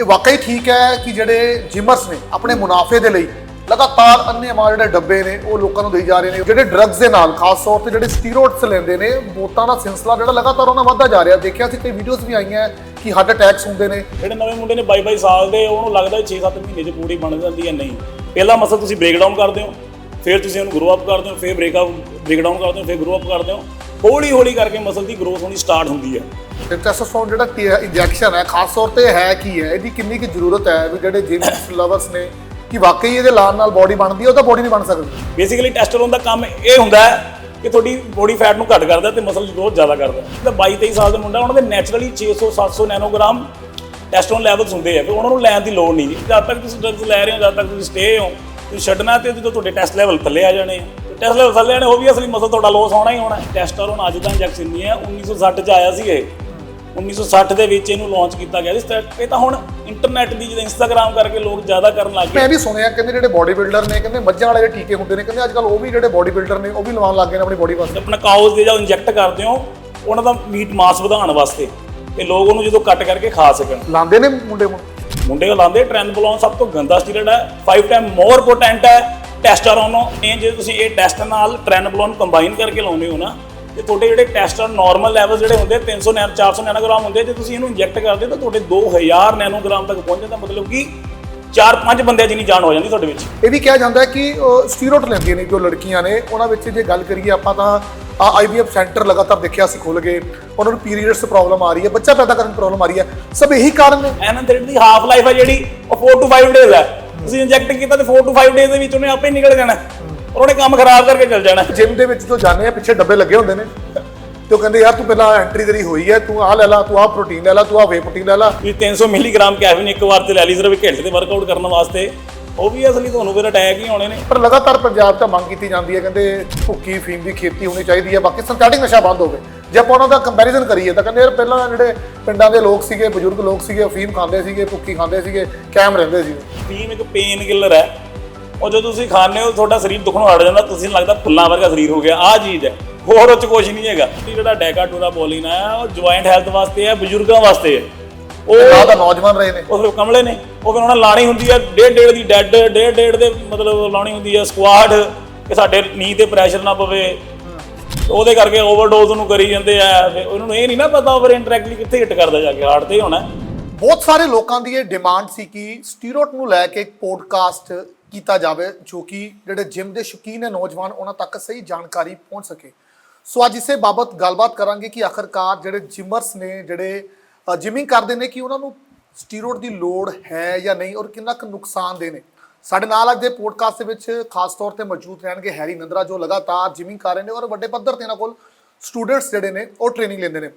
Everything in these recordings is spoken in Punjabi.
ਇਹ ਵਾਕਈ ਠੀਕ ਹੈ ਕਿ ਜਿਹੜੇ ਜਿਮਰਸ ਨੇ ਆਪਣੇ ਮੁਨਾਫੇ ਦੇ ਲਈ ਲਗਾਤਾਰ ਅੰਨੇਵਾਹ ਜਿਹੜੇ ਡੱਬੇ ਨੇ, ਉਹ ਲੋਕਾਂ ਨੂੰ ਦੇਈ ਜਾ ਰਹੇ ਨੇ। ਜਿਹੜੇ ਡਰੱਗਸ ਦੇ ਨਾਲ, ਖਾਸ ਤੌਰ ਤੇ ਜਿਹੜੇ ਸਟੀਰੋਇਡਸ ਲੈਂਦੇ ਨੇ ਮੌਤਾਂ ਦਾ ਸਿਲਸਿਲਾ ਜਿਹੜਾ ਲਗਾਤਾਰ ਉਹਨਾਂ ਵੱਧਦਾ ਜਾ ਰਿਹਾ। ਦੇਖਿਆ ਸੀ ਕਈ ਵੀਡੀਓਜ਼ ਵੀ ਆਈਆਂ ਕਿ ਹਾਰਟ ਅਟੈਕਸ ਹੁੰਦੇ ਨੇ। ਜਿਹੜੇ ਨਵੇਂ ਮੁੰਡੇ ਨੇ 22 22 ਸਾਲ ਦੇ, ਉਹਨੂੰ ਲੱਗਦਾ 6-7 ਮਹੀਨੇ 'ਚ ਪੂਰੀ ਬਣ ਜਾਂਦੀ ਹੈ, ਨਹੀਂ। ਪਹਿਲਾ ਮਸਲ ਤੁਸੀਂ ਬ੍ਰੇਕਡਾਊਨ ਕਰਦੇ ਹੋ ਫਿਰ ਤੁਸੀਂ ਉਹਨੂੰ ਗਰੋ ਅਪ ਕਰਦੇ ਹੋ ਫਿਰ ਬ੍ਰੇਕਅਪ ਬ੍ਰੇਕਡਾਊਨ ਕਰਦੇ ਹੋ ਫਿਰ ਗਰੋ ਅਪ ਕਰਦੇ ਹੋ ਹੌਲੀ ਹੌਲੀ ਕਰਕੇ ਮਸਲ ਦੀ ਗਰੋਥ ਹੋਣੀ ਸਟਾਰਟ ਹੁੰਦੀ ਹੈ। ਤੇ ਟੈਸਟੋਸਟੈਰੋਨ ਜਿਹੜਾ ਇੰਜੈਕਸ਼ਨ ਹੈ ਖਾਸ ਤੌਰ ਤੇ ਹੈ ਕੀ ਹੈ ਇਹਦੀ ਕਿੰਨੀ ਕੀ ਜ਼ਰੂਰਤ ਹੈ ਵੀ ਜਿਹੜੇ ਜਿਮ ਲਵਰਸ ਨੇ ਕਿ ਵਾਕਈ ਇਹਦੇ ਲਾਣ ਨਾਲ ਬਾਡੀ ਬਣਦੀ ਹੈ ਉਹ ਤਾਂ ਬਾਡੀ ਨਹੀਂ ਬਣ ਸਕਦੀ। ਬੇਸਿਕਲੀ ਟੈਸਟੋਸਟੇਰੋਨ ਦਾ ਕੰਮ ਇਹ ਹੁੰਦਾ ਹੈ ਕਿ ਤੁਹਾਡੀ ਬੋਡੀ ਫੈਟ ਨੂੰ ਘੱਟ ਕਰਦਾ ਤੇ ਮਸਲ ਗਰੋਥ ਜ਼ਿਆਦਾ ਕਰਦਾ। ਤਾਂ 22 23 ਸਾਲ ਦੇ ਮੁੰਡਾ ਉਹਨਾਂ ਦੇ ਨੈਚੁਰਲੀ 600 700 ਨੈਨੋਗ੍ਰਾਮ ਟੈਸਟੋਸਟੇਰੋਨ ਲੈਵਲਸ ਹੁੰਦੇ ਆ ਫਿਰ ਉਹਨਾਂ ਨੂੰ ਲੈਣ ਦੀ ਲੋੜ ਨਹੀਂ। ਜਦ ਤੱਕ ਤੁਸੀਂ ਡਰੱਗਸ ਲੈ ਰਹੇ ਹੋ ਜਦ ਤੱਕ ਤੁਸੀਂ ਸਟੇ ਹੋ ਤੁਸੀਂ ਛੱਡਣਾ ਤੇ ਜਦੋਂ ਤੁਹਾਡੇ ਟੈਸਟ ਲੈਵਲ ਥੱਲੇ ਆ ਜਾਣੇ ਟੈਸਟ ਲੈਵਲ ਥੱਲੇ ਆਣੇ ਓਬਵੀਅਸਲੀ ਮਸਲ ਤੁਹਾਡਾ ਲੋਸ ਹੋਣਾ ਹੀ ਹੋਣਾ ਟੈਸਟੋਸਟੇਰੋਨ ਅੱਜ ਦਾ ਇੰਜੈਕਸ਼ਨ ਨਹੀਂ ਹੈ। 1960 ਚ ਆਇਆ ਸੀ ਇਹ 1960 ਦੇ ਵਿੱਚ ਇਹਨੂੰ ਲਾਂਚ ਕੀਤਾ ਗਿਆ ਸੀ। ਇਹ ਤਾਂ ਹੁਣ ਇੰਟਰਨੈਟ ਦੀ ਜਦੋਂ ਇੰਸਟਾਗ੍ਰam ਕਰਕੇ ਲੋਕ ਜ਼ਿਆਦਾ ਕਰਨ ਲੱਗ ਗਏ। ਮੈਂ ਵੀ ਸੁਣਿਆ ਕਹਿੰਦੇ ਜਿਹੜੇ ਬਾਡੀ ਬਿਲਡਰ ਨੇ ਕਹਿੰਦੇ ਮੱਝਾਂ ਵਾਲੇ ਜਿਹੜੇ ਟੀਕੇ ਹੁੰਦੇ ਨੇ ਕਹਿੰਦੇ ਅੱਜ ਕੱਲ ਉਹ ਵੀ ਜਿਹੜੇ ਬਾਡੀ ਬਿਲਡਰ ਨੇ ਉਹ ਵੀ ਲਵਾਉਣ ਲੱਗ ਗਏ ਨੇ ਆਪਣੀ ਬਾਡੀ ਵਾਸਤੇ। ਆਪਣਾ ਕਾਉਸ ਦੇ ਜਾਂ ਇੰਜੈਕਟ ਕਰਦੇ ਹੋ ਉਹਨਾਂ ਦਾ ਮੀਟ ਮਾਸ ਵਧਾਉਣ ਵਾਸਤੇ। ਤੇ ਲੋਕ ਉਹਨੂੰ ਜਦੋਂ ਕੱਟ ਕਰਕੇ ਖਾ ਸਕਣ। ਲਾਉਂਦੇ ਨੇ ਮੁੰਡੇ ਮੁੰਡੇ ਉਹ ਲਾਉਂਦੇ ਟ੍ਰੈਨਬਲੋਨ ਸਭ ਤੋਂ ਗੰਦਾ ਸਟੀਰੋਇਡ ਹੈ। 5 ਟਾਈਮ ਮੋਰ ਪੋਟੈਂਟ ਹੈ। ਟੈਸਟੋਸਟੇਰੋਨ ਇਹ ਜੇ ਤੁਸੀਂ ਇਹ ਟੈਸਟ ਨਾਲ ਟ੍ਰੈਨਬਲੋਨ ਕੰਬਾਈਨ ਕਰਕੇ ਲਾਉਂਦੇ ਹੋ ਨਾ ਤੇ ਤੁਹਾਡੇ ਜਿਹੜੇ ਟੈਸਟੋਸਟੇਰੋਨ ਨਾਰਮਲ ਲੈਵਲ ਜਿਹੜੇ ਹੁੰਦੇ 300 ਨੈਨ 400 ਨੈਨੋਗ੍ਰਾਮ ਹੁੰਦੇ ਜੇ ਤੁਸੀਂ ਇਹਨੂੰ ਇੰਜੈਕਟ ਕਰਦੇ ਤਾਂ ਤੁਹਾਡੇ 2000 ਨੈਨੋਗ੍ਰਾਮ ਤੱਕ ਪਹੁੰਚ ਜਾਂਦਾ ਮਤਲਬ ਕਿ 4-5 ਬੰਦਿਆਂ ਜਿੰਨੀ ਜਾਨ ਹੋ ਜਾਂਦੀ ਤੁਹਾਡੇ ਵਿੱਚ। ਇਹ ਵੀ ਕਿਹਾ ਜਾਂਦਾ ਹੈ ਕਿ ਸਟੀਰੋਇਡ ਲੈਂਦੀਆਂ ਨੇ ਜੋ ਲੜਕੀਆਂ ਨੇ ਉਹਨਾਂ ਵਿੱਚ ਜੇ ਗੱਲ ਕਰੀਏ ਆਪਾਂ ਤਾਂ ਆਈਵੀਐਫ ਸੈਂਟਰ ਲਗਾਤਾਰ ਦੇਖਿਆ ਸੀ ਖੁੱਲ ਗਏ ਉਹਨਾਂ ਨੂੰ ਪੀਰੀਅਡਸ ਪ੍ਰੋਬਲਮ ਆ ਰਹੀ ਹੈ ਬੱਚਾ ਪੈਦਾ ਕਰਨ ਪ੍ਰੋਬਲਮ ਆ ਰਹੀ ਹੈ ਸਭ ਇਹੀ ਕਾਰਨ ਨੇ। ਐਨਥਰੇਟ ਦੀ ਹਾਫ ਲਾਈਫ ਹੈ ਜਿਹੜੀ ਉਹ 4 to 5 ਡੇਜ਼ ਹੈ। ਤੁਸੀਂ ਇੰਜੈਕਟ ਕੀਤਾ ਤੇ 4 to 5 ਡੇਜ਼ ਦੇ ਵਿੱਚ ਉਹਨੇ ਆਪੇ ਨਿਕਲ ਜਾਣਾ। ਔਰ ਉਹਨੇ ਕੰਮ ਖਰਾਬ ਕਰਕੇ ਚੱਲ ਜਾਣਾ। ਜਿਮ ਦੇ ਵਿੱਚ ਜੋ ਜਾਂਦੇ ਆ ਪਿੱਛੇ ਡੱਬੇ ਲੱਗੇ ਹੁੰਦੇ ਨੇ। ਤੇ ਉਹ ਕਹਿੰਦੇ ਯਾਰ ਤੂੰ ਪਹਿਲਾਂ ਐਂਟਰੀ ਤੇਰੀ ਹੋਈ ਹੈ ਤੂੰ ਆਹ ਲੈ ਲਾ ਤੂੰ ਆਹ ਪ੍ਰੋਟੀਨ ਲੈ ਲਾ ਤੂੰ ਆਹ ਵੇ ਪ੍ਰੋਟੀਨ ਲੈ ਲਾ। ਵੀ 300 ਮਿਲੀਗ੍ਰਾਮ ਕੈਫੀਨ ਇੱਕ ਵਾਰ ਤੇ ਲੈ ਲਈ ਸਿਰਫ ਇੱਕ ਘੰਟੇ ਤੇ ਵਰਕਆਊਟ ਕਰਨ ਵਾਸਤੇ। ਓਬਵੀਅਸਲੀ ਤੁਹਾਨੂੰ ਫਿਰ ਅਟੈਕ ਹੀ ਆਉਣੇ ਨੇ। ਪਰ ਲਗਾਤਾਰ ਪੰਜਾਬ 'ਚ ਮੰਗ ਕੀਤੀ ਜਾਂਦੀ ਹੈ ਕਹਿੰਦੇ ਭੁੱਕੀ ਫੀਮ ਦੀ ਖੇਤੀ ਹੋਣੀ ਚਾਹੀਦੀ ਹੈ ਬਾਕੀ ਸਿੰਥੈਟਿਕ ਨਸ਼ਾ ਬੰਦ ਹੋਵੇ। ਜੇ ਆਪਾਂ ਉਹਨਾਂ ਦਾ ਕੰਪੈਰੀਜ਼ਨ ਕਰੀਏ ਤਾਂ ਕਹਿੰਦੇ ਯਾਰ ਪਹਿਲਾਂ ਜਿਹੜੇ ਪਿੰਡਾਂ ਦੇ ਲੋਕ ਸੀਗੇ ਬਜ਼ੁਰਗ ਲੋਕ ਸੀਗੇ ਫੀਮ ਖਾਂਦੇ ਸੀਗੇ ਭੁੱਕੀ ਖਾਂਦੇ ਸੀਗੇ ਕਾਇਮ ਰਹਿੰਦੇ ਸੀ। ਫੀਮ ਇੱਕ ਪੇਨ ਕਿਲਰ ਹੈ। ਉਹ ਜਦੋਂ ਤੁਸੀਂ ਖਾਂਦੇ ਹੋ ਤੁਹਾਡਾ ਸਰੀਰ ਦੁਖਣੋਂ ਹਟ ਜਾਂਦਾ ਤੁਸੀਂ ਲੱਗਦਾ ਫੁੱਲਾਂ ਵਰਗਾ ਸਰੀਰ ਹੋ ਗਿਆ। ਆਹ ਚੀਜ਼ ਹੈ। ਹੋਰ ਉਹ ਚ ਕੁਝ ਨਹੀਂ ਹੈਗਾ। ਜਿਹੜਾ ਡੈਕਾਟੂਰਾਬੋਲਿਨ ਹੈ ਉਹ ਜੁਆਇੰਟ ਹੈਲਥ ਵਾਸਤੇ ਹੈ ਬਜ਼ੁਰਗਾਂ ਵਾਸਤੇ ਹੈ। ਉਹ ਨਾ ਤਾਂ ਨੌਜਵਾਨ ਰਹੇ ਨੇ। ਉਹ ਫਿਰ ਕਮਲੇ ਨੇ ਉਹ ਫਿਰ ਉਹਨਾਂ ਨੇ ਲਾਣੀ ਹੁੰਦੀ ਹੈ ਡੇਢ ਡੇਢ ਦੀ ਡੈਡ ਡੇਢ ਡੇਢ ਦੇ ਮਤਲਬ ਲਾਣੀ ਹੁੰਦੀ ਹੈ ਸਕੁਆਡ ਕਿ ਸਾਡੇ ਨੀ ਤੇ ਪ੍ਰੈਸ਼ਰ ਨਾ ਪਵੇ। ਉਹਦੇ ਕਰਕੇ ਓਵਰਡੋਜ਼ ਨੂੰ ਕਰੀ ਜਾਂਦੇ ਆ। ਫਿਰ ਉਹਨਾਂ ਨੂੰ ਇਹ ਨਹੀਂ ਨਾ ਪਤਾ ਓਵਰ ਇੰਟਰੈਕਟਲੀ ਕਿੱਥੇ ਹਿੱਟ ਕਰਦਾ ਜਾ ਕੇ ਹਾਰਟ ਤੇ ਹੀ ਹੋਣਾ। ਬਹੁਤ ਸਾਰੇ ਲੋਕਾਂ ਦੀ ਇਹ ਡਿਮਾਂਡ ਸੀ ਕਿ ਸਟੀਰੋਇਡ ਨੂੰ ਲੈ ਕੇ ਇੱਕ ਪੋਡਕਾਸਟ ਕੀਤਾ ਜਾਵੇ ਜੋ ਕਿ ਜਿਹੜੇ ਜਿਮ ਦੇ ਸ਼ੌਕੀਨ ਹੈ ਨੌਜਵਾਨ ਉਹਨਾਂ ਤੱਕ ਸਹੀ ਜਾਣਕਾਰੀ ਪਹੁੰਚ ਸਕੇ। ਸੋ ਅੱਜ ਇਸੇ ਬਾਬਤ ਗੱਲਬਾਤ ਕਰਾਂਗੇ ਕਿ ਆਖਰਕਾਰ ਜਿਹੜੇ ਜਿਮਰਸ ਨੇ ਜਿਹੜੇ ਜਿਮਿੰਗ ਕਰਦੇ ਨੇ ਕਿ ਉਹਨਾਂ ਨੂੰ ਸਟੀਰੋਇਡ ਦੀ ਲੋੜ ਹੈ ਜਾਂ ਨਹੀਂ ਔਰ ਕਿੰਨਾ ਕੁ ਨੁਕਸਾਨਦੇ ਨੇ। ਸਾਡੇ ਨਾਲ ਅੱਜ ਦੇ ਪੋਡਕਾਸਟ ਦੇ ਵਿੱਚ ਖਾਸ ਤੌਰ ਤੇ ਮੌਜੂਦ ਰਹਿਣਗੇ ਹੈਰੀ ਨੰਦਰਾ ਜੋ ਲਗਾਤਾਰ ਜਿਮਿੰਗ ਕਰ ਰਹੇ ਨੇ ਔਰ ਵੱਡੇ ਪੱਧਰ ਤੇ ਇਹਨਾਂ ਕੋਲ ਸਟੂਡੈਂਟਸ ਜਿਹੜੇ ਨੇ ਉਹ ਟ੍ਰੇਨਿੰਗ ਲੈਂਦੇ ਨੇ।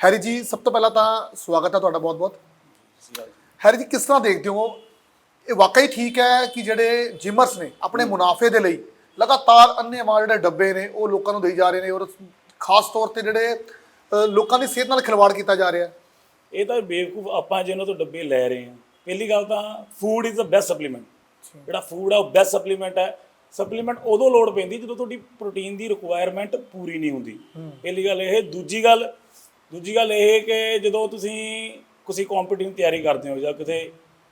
ਹੈਰੀ ਜੀ ਸਭ ਤੋਂ ਪਹਿਲਾਂ ਤਾਂ ਸਵਾਗਤ ਹੈ ਤੁਹਾਡਾ ਬਹੁਤ-ਬਹੁਤ। ਹੈਰੀ ਜੀ ਕਿਸ ਤਰ੍ਹਾਂ ਦੇਖਦੇ ਹੋ? ਇਹ ਵਾਕਈ ਠੀਕ ਹੈ ਕਿ ਜਿਹੜੇ ਜਿਮਰਸ ਨੇ ਆਪਣੇ ਮੁਨਾਫੇ ਦੇ ਲਈ ਲਗਾਤਾਰ ਅੰਨੇਵਾਹ ਜਿਹੜੇ ਡੱਬੇ ਨੇ ਉਹ ਲੋਕਾਂ ਨੂੰ ਦੇਈ ਜਾ ਰਹੇ ਨੇ ਔਰ ਖਾਸ ਤੌਰ ਤੇ ਜਿਹੜੇ ਲੋਕਾਂ ਦੀ ਸਿਹਤ ਨਾਲ ਖਿਲਵਾੜ ਕੀਤਾ ਜਾ ਰਿਹਾ ਇਹ ਤਾਂ ਬੇਵਕੂਫ ਆਪਾਂ ਜੇ ਉਹਨਾਂ ਤੋਂ ਡੱਬੇ ਲੈ ਰਹੇ ਹਾਂ। ਪਹਿਲੀ ਗੱਲ ਤਾਂ food is the best supplement ਜਿਹੜਾ ਫੂਡ ਆ ਉਹ ਬੈਸਟ ਸਪਲੀਮੈਂਟ ਹੈ ਸਪਲੀਮੈਂਟ ਉਦੋਂ ਲੋੜ ਪੈਂਦੀ ਜਦੋਂ ਤੁਹਾਡੀ ਪ੍ਰੋਟੀਨ ਦੀ ਰਿਕੁਆਇਰਮੈਂਟ ਪੂਰੀ ਨਹੀਂ ਹੁੰਦੀ। ਪਹਿਲੀ ਗੱਲ ਇਹ। ਦੂਜੀ ਗੱਲ ਦੂਜੀ ਗੱਲ ਇਹ ਕਿ ਜਦੋਂ ਤੁਸੀਂ ਕਿਸੇ ਕੰਪੀਟੀਸ਼ਨ ਤਿਆਰੀ ਕਰਦੇ ਹੋ ਜਾਂ ਕਿਤੇ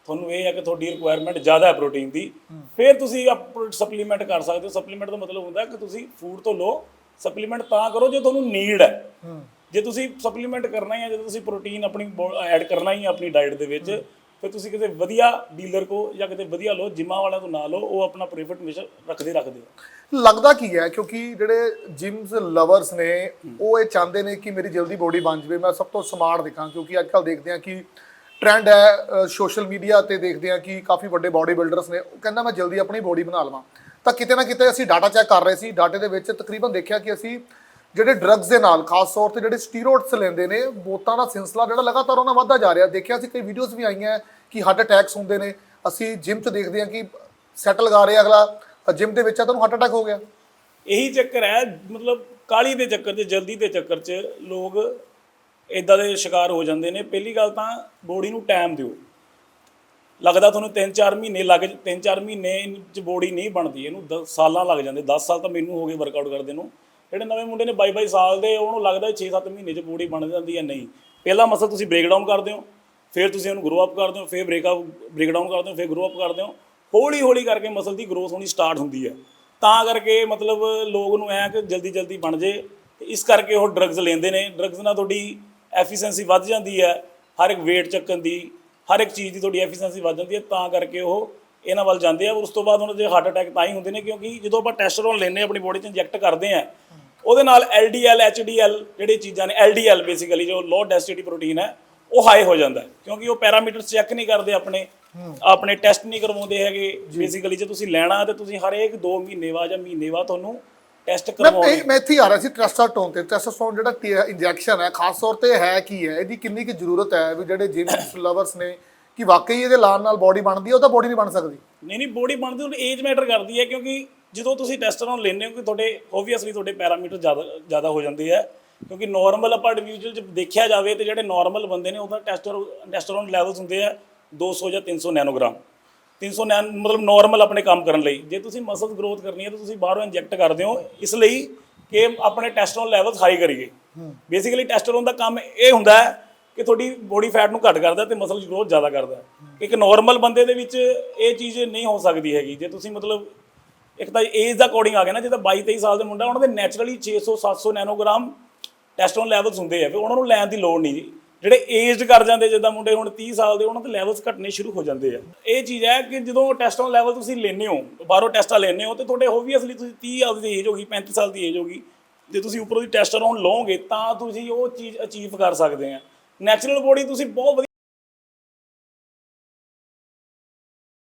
ਤੁਹਾਨੂੰ ਇਹ ਹੈ ਕਿ ਤੁਹਾਡੀ ਰਿਕੁਆਇਰਮੈਂਟ ਜ਼ਿਆਦਾ ਹੈ ਪ੍ਰੋਟੀਨ ਦੀ ਫਿਰ ਤੁਸੀਂ ਸਪਲੀਮੈਂਟ ਕਰ ਸਕਦੇ ਹੋ। ਸਪਲੀਮੈਂਟ ਦਾ ਮਤਲਬ ਹੁੰਦਾ ਕਿ ਤੁਸੀਂ ਫੂਡ ਤੋਂ ਲਓ। ਸਪਲੀਮੈਂਟ ਤਾਂ ਕਰੋ ਜੇ ਤੁਹਾਨੂੰ ਨੀਡ ਹੈ। ਜੇ ਤੁਸੀਂ ਸਪਲੀਮੈਂਟ ਕਰਨਾ ਹੀ ਹੈ ਜੇ ਤੁਸੀਂ ਪ੍ਰੋਟੀਨ ਆਪਣੀ ਐਡ ਕਰਨਾ ਹੀ ਹੈ ਆਪਣੀ ਡਾਈਟ ਦੇ ਵਿੱਚ, ਫਿਰ ਤੁਸੀਂ ਕਿਤੇ ਵਧੀਆ ਡੀਲਰ ਕੋ ਜਾਂ ਕਿਤੇ ਵਧੀਆ ਲਓ ਜਿਮਾਂ ਵਾਲਿਆਂ ਤੋਂ ਨਾ ਲਓ, ਉਹ ਆਪਣਾ ਪ੍ਰੋਫਿਟ ਹਮੇਸ਼ਾ ਰੱਖਦੇ ਰੱਖਦੇ ਆ। ਲੱਗਦਾ ਕੀ ਹੈ, ਕਿਉਂਕਿ ਜਿਹੜੇ ਜਿਮਸ ਲਵਰਸ ਨੇ, ਉਹ ਇਹ ਚਾਹੁੰਦੇ ਨੇ ਕਿ ਮੇਰੀ ਜਲਦੀ ਬੋਡੀ ਬਣ ਜਾਵੇ। ਮੈਂ ਸਭ ਤੋਂ ਸਮਾਰਟ ਦਿਖਾਂ, ਕਿਉਂਕਿ ਅੱਜ ਕੱਲ ਦੇਖਦੇ ਹਾਂ ਕਿ ਟ੍ਰੈਂਡ ਹੈ ਸੋਸ਼ਲ ਮੀਡੀਆ ਤੇ ਦੇਖਦੇ ਹਾਂ ਕਿ ਕਾਫੀ ਵੱਡੇ ਬਾਡੀ ਬਿਲਡਰਸ ਨੇ, ਉਹ ਕਹਿੰਦਾ ਮੈਂ ਜਲਦੀ ਆਪਣੀ ਬੋਡੀ ਬਣਾ ਲਵਾਂ। ਤਾਂ ਕਿਤੇ ਨਾ ਕਿਤੇ ਅਸੀਂ ਡਾਟਾ ਚੈੱਕ ਕਰ ਰਹੇ ਸੀ ਡਾਟੇ ਦੇ ਵਿੱਚ ਤਕਰੀਬਨ ਦੇਖਿਆ ਕਿ ਅਸੀਂ ਜਿਹੜੇ ਡਰੱਗਸ ਦੇ ਨਾਲ, ਖਾਸ ਤੌਰ ਤੇ ਜਿਹੜੇ ਸਟੀਰੋਇਡਸ ਲੈਂਦੇ ਨੇ, ਮੌਤਾਂ ਦਾ ਸਿਲਸਿਲਾ ਜਿਹੜਾ ਲਗਾਤਾਰ ਉਹਨਾਂ ਵੱਧਦਾ ਜਾ ਰਿਹਾ। ਦੇਖਿਆ ਸੀ ਕਈ ਵੀਡੀਓਜ਼ ਵੀ ਆਈਆਂ ਕਿ ਹਾਰਟ ਅਟੈਕਸ ਹੁੰਦੇ ਨੇ। ਅਸੀਂ ਜਿਮ 'ਚ ਦੇਖਦੇ ਹਾਂ ਕਿ ਸੈਟ ਲਗਾ ਰਿਹਾ ਅਗਲਾ ਜਿਮ ਦੇ ਵਿੱਚ ਆ ਤੁਹਾਨੂੰ ਹਾਰਟ ਅਟੈਕ ਹੋ ਗਿਆ। ਇਹੀ ਚੱਕਰ ਹੈ, ਮਤਲਬ ਕਾਲੀ ਦੇ ਚੱਕਰ 'ਚ, ਜਲਦੀ ਦੇ ਚੱਕਰ 'ਚ ਲੋਕ ਇਦਾਂ ਦੇ ਸ਼ਿਕਾਰ ਹੋ ਜਾਂਦੇ ਨੇ। ਪਹਿਲੀ ਗੱਲ ਤਾਂ ਬੋਡੀ ਨੂੰ ਟਾਈਮ ਦਿਓ। ਲੱਗਦਾ ਤੁਹਾਨੂੰ 3-4 ਮਹੀਨੇ ਲੱਗ 3-4 ਮਹੀਨੇ ਚ ਬੋਡੀ ਨਹੀਂ ਬਣਦੀ। ਇਹਨੂੰ ਦ- ਸਾਲਾਂ ਲੱਗ ਜਾਂਦੇ। 10 ਸਾਲ ਤਾਂ ਮੈਨੂੰ ਹੋ ਗਏ ਵਰਕਆਊਟ ਕਰਦੇ ਨੂੰ। ਜਿਹੜੇ ਨਵੇਂ ਮੁੰਡੇ ਨੇ 22-22 ਸਾਲ ਦੇ, ਉਹਨੂੰ ਲੱਗਦਾ 6-7 ਮਹੀਨੇ ਚ ਬੋਡੀ ਬਣ ਜਾਂਦੀ ਹੈ ਨਹੀਂ। ਪਹਿਲਾ ਮਸਲ ਤੁਸੀਂ ਬ੍ਰੇਕਡਾਊਨ ਕਰਦੇ ਹੋ, ਫਿਰ ਤੁਸੀਂ ਉਹਨੂੰ ਗਰੋ ਅਪ ਕਰਦੇ ਹੋ, ਫਿਰ ਬ੍ਰੇਕਅਪ ਬ੍ਰੇਕਡਾਊਨ ਬ੍ਰੇਕ ਡਾਊਨ ਕਰਦੇ ਹੋ, ਫਿਰ ਗਰੋ ਅਪ ਕਰਦੇ ਹੋ। ਹੌਲੀ ਹੌਲੀ ਕਰਕੇ ਮਸਲ ਦੀ ਗਰੋਥ ਹੋਣੀ ਸਟਾਰਟ ਹੁੰਦੀ ਹੈ। ਤਾਂ ਕਰਕੇ ਮਤਲਬ ਲੋਕ ਨੂੰ ਐ ਕਿ ਜਲਦੀ ਜਲਦੀ ਬਣ ਜੇ, ਤੇ ਇਸ ਕਰਕੇ ਉਹ ਡਰੱਗਸ ਲੈਂਦੇ ਨੇ। ਡਰੱਗਸ ਨਾਲ ਤੁਹਾਡੀ ਐਫੀਸ਼ੀਐਂਸੀ ਵੱਧ ਜਾਂਦੀ ਹੈ, ਹਰ ਇੱਕ weight ਚੱਕਣ ਦੀ, ਹਰ ਇੱਕ ਚੀਜ਼ ਦੀ ਤੁਹਾਡੀ ਐਫੀਸ਼ੀਐਂਸੀ ਵੱਧ ਜਾਂਦੀ ਹੈ, ਤਾਂ ਕਰਕੇ ਉਹ ਇਹਨਾਂ ਵੱਲ ਜਾਂਦੇ ਆ। ਉਸ ਤੋਂ ਬਾਅਦ ਉਹਨਾਂ ਦੇ ਹਾਰਟ ਅਟੈਕ ਤਾਂ ਹੀ ਹੁੰਦੇ ਨੇ, ਕਿਉਂਕਿ ਜਦੋਂ ਆਪਾਂ ਟੈਸਟਰੋਨ ਲੈਂਦੇ ਹਾਂ, ਆਪਣੀ ਬੋਡੀ 'ਚ ਇੰਜੈਕਟ ਕਰਦੇ ਆ ਉਹਦੇ ਨਾਲ LDL HDL ਜਿਹੜੀ ਚੀਜ਼ਾਂ ਨੇ LDL ਬੇਸਿਕਲੀ ਜੋ ਲੋ ਡੈਂਸਿਟੀ ਪ੍ਰੋਟੀਨ ਹੈ ਉਹ ਹਾਈ ਹੋ ਜਾਂਦਾ ਕਿਉਂਕਿ ਉਹ ਪੈਰਾਮੀਟਰ ਚੈੱਕ ਨਹੀਂ ਕਰਦੇ ਆਪਣੇ। ਆਪਣੇ ਟੈਸਟ ਨਹੀਂ ਕਰਵਾਉਂਦੇ ਹੈਗੇ। ਬੇਸਿਕਲੀ ਜੇ ਤੁਸੀਂ ਲੈਣਾ ਤੇ ਤੁਸੀਂ ਹਰੇਕ 2 ਮਹੀਨੇ ਬਾਅਦ ਜਾਂ ਮਹੀਨੇ ਬਾਅਦ ਤੁਹਾਨੂੰ ਟੈਸਟ ਇਹ- ਮੈਂ ਇੱਥੇ ਆ ਰਿਹਾ ਸੀ ਟੈਸਟੋਸਟੋਨ ਤੇ। ਟੈਸਟੋਸਟੋਨ ਜਿਹੜਾ ਇੰਜੈਕਸ਼ਨ ਹੈ ਖਾਸ ਤੌਰ ਤੇ ਹੈ ਕੀ ਹੈ? ਇਹਦੀ ਕਿੰਨੀ ਕੁ ਜ਼ਰੂਰਤ ਹੈ ਵੀ ਜਿਹੜੇ ਜਿਮ ਲਵਰਸ ਨੇ ਕਿ ਵਾਕਈ ਇਹਦੇ ਲਾਣ ਨਾਲ ਬਾਡੀ ਬਣਦੀ ਹੈ ਉਹ ਤਾਂ ਬਾਡੀ ਨਹੀਂ ਬਣ ਸਕਦੀ? ਨਹੀਂ ਨਹੀਂ ਬੋਡੀ ਬਣਦੀ ਉਹ ਏਜ ਮੈਟਰ ਕਰਦੀ ਹੈ ਕਿਉਂਕਿ ਜਦੋਂ ਤੁਸੀਂ ਟੈਸਟਰੋਨ ਲੈਂਦੇ ਹੋ ਕਿ ਤੁਹਾਡੇ ਓਬਵੀਅਸਲੀ ਤੁਹਾਡੇ ਪੈਰਾਮੀਟਰ ਜ਼ਿਆਦਾ ਜ਼ਿਆਦਾ ਹੋ ਜਾਂਦੇ ਆ ਕਿਉਂਕਿ ਨਾਰਮਲ ਆਪਾਂ ਇੰਡੀਵਿਜੂਅਲ ਚ ਦੇਖਿਆ ਜਾਵੇ ਤੇ ਜਿਹੜੇ ਨਾਰਮਲ ਬੰਦੇ ਨੇ ਉਹਦਾ ਟੈਸਟਰ ਟੈਸਟਰੋਨ ਲੈਵਲਸ ਹੁੰਦੇ ਆ 200 ਜਾਂ 300 ਨੈਨੋਗ੍ਰਾਮ 300 ਨੈਨ ਮਤਲਬ ਨਾਰਮਲ ਆਪਣੇ ਕੰਮ ਕਰਨ ਲਈ। ਜੇ ਤੁਸੀਂ ਮਸਲ ਗਰੋਥ ਕਰਨੀ ਹੈ ਤਾਂ ਤੁਸੀਂ ਬਾਹਰੋਂ ਇੰਜੈਕਟ ਕਰਦੇ ਹੋ ਇਸ ਲਈ ਕਿ ਆਪਣੇ ਟੈਸਟਰੋਨ ਲੈਵਲਸ ਹਾਈ ਕਰੀਏ। ਬੇਸਿਕਲੀ ਟੈਸਟਰੋਨ ਦਾ ਕੰਮ ਇਹ ਹੁੰਦਾ ਹੈ ਕਿ ਤੁਹਾਡੀ ਬੋਡੀ ਫੈਟ ਨੂੰ ਘੱਟ ਕਰਦਾ ਤੇ ਮਸਲ ਗਰੋਥ ਜ਼ਿਆਦਾ ਕਰਦਾ। ਇੱਕ ਨਾਰਮਲ ਬੰਦੇ ਦੇ ਵਿੱਚ ਇਹ ਚੀਜ਼ ਨਹੀਂ ਹੋ ਸਕਦੀ ਹੈਗੀ। ਜੇ ਤੁਸੀਂ ਮਤਲਬ ਇੱਕ ਤਾਂ ਏਜ ਦਾ ਅਕੋਰਡਿੰਗ ਆ ਗਿਆ ਨਾ, ਜਿੱਦਾਂ 22 23 ਸਾਲ ਦੇ ਮੁੰਡਾ, ਉਹਨਾਂ ਦੇ ਨੈਚੁਰਲੀ 600 700 ਨੈਨੋਗ੍ਰਾਮ ਟੈਸਟੋਨ ਲੈਵਲਸ ਹੁੰਦੇ ਆ। ਫਿਰ ਉਹਨਾਂ ਨੂੰ ਲੈਣ ਦੀ ਲੋੜ ਨਹੀਂ ਜੀ। ਜਿਹੜੇ ਏਜਡ ਕਰ ਜਾਂਦੇ ਜਿੱਦਾਂ ਮੁੰਡੇ ਹੁਣ 30 ਸਾਲ ਦੇ, ਉਹਨਾਂ ਦੇ ਲੈਵਲਸ ਘਟਨੇ ਸ਼ੁਰੂ ਹੋ ਜਾਂਦੇ ਆ। ਇਹ ਚੀਜ਼ ਹੈ ਕਿ ਜਦੋਂ ਟੈਸਟੋਨ ਲੈਵਲ ਤੁਸੀਂ ਲੈਂਦੇ ਹੋ, ਬਾਹਰੋਂ ਟੈਸਟਾਂ ਲੈਂਦੇ ਹੋ, ਤੇ ਤੁਹਾਡੇ ਓਬਵੀਅਸਲੀ ਤੁਸੀਂ 30 ਸਾਲ ਦੀ ਏਜ ਹੋ ਗਈ 35 ਸਾਲ ਦੀ ਏਜ ਹੋ ਗਈ। ਜੇ ਤੁਸੀਂ ਉੱਪਰੋਂ ਦੀ ਟੈਸਟੋਨ ਲਓਗੇ, ਤਾਂ ਤੁਸੀਂ ਉਹ ਚੀਜ਼ ਅਚੀਵ ਕਰ ਸਕਦੇ ਆ। ਨੈਚੁਰਲ ਬੋਡੀ ਤੁਸੀਂ ਬਹੁਤ ਵਧੀਆ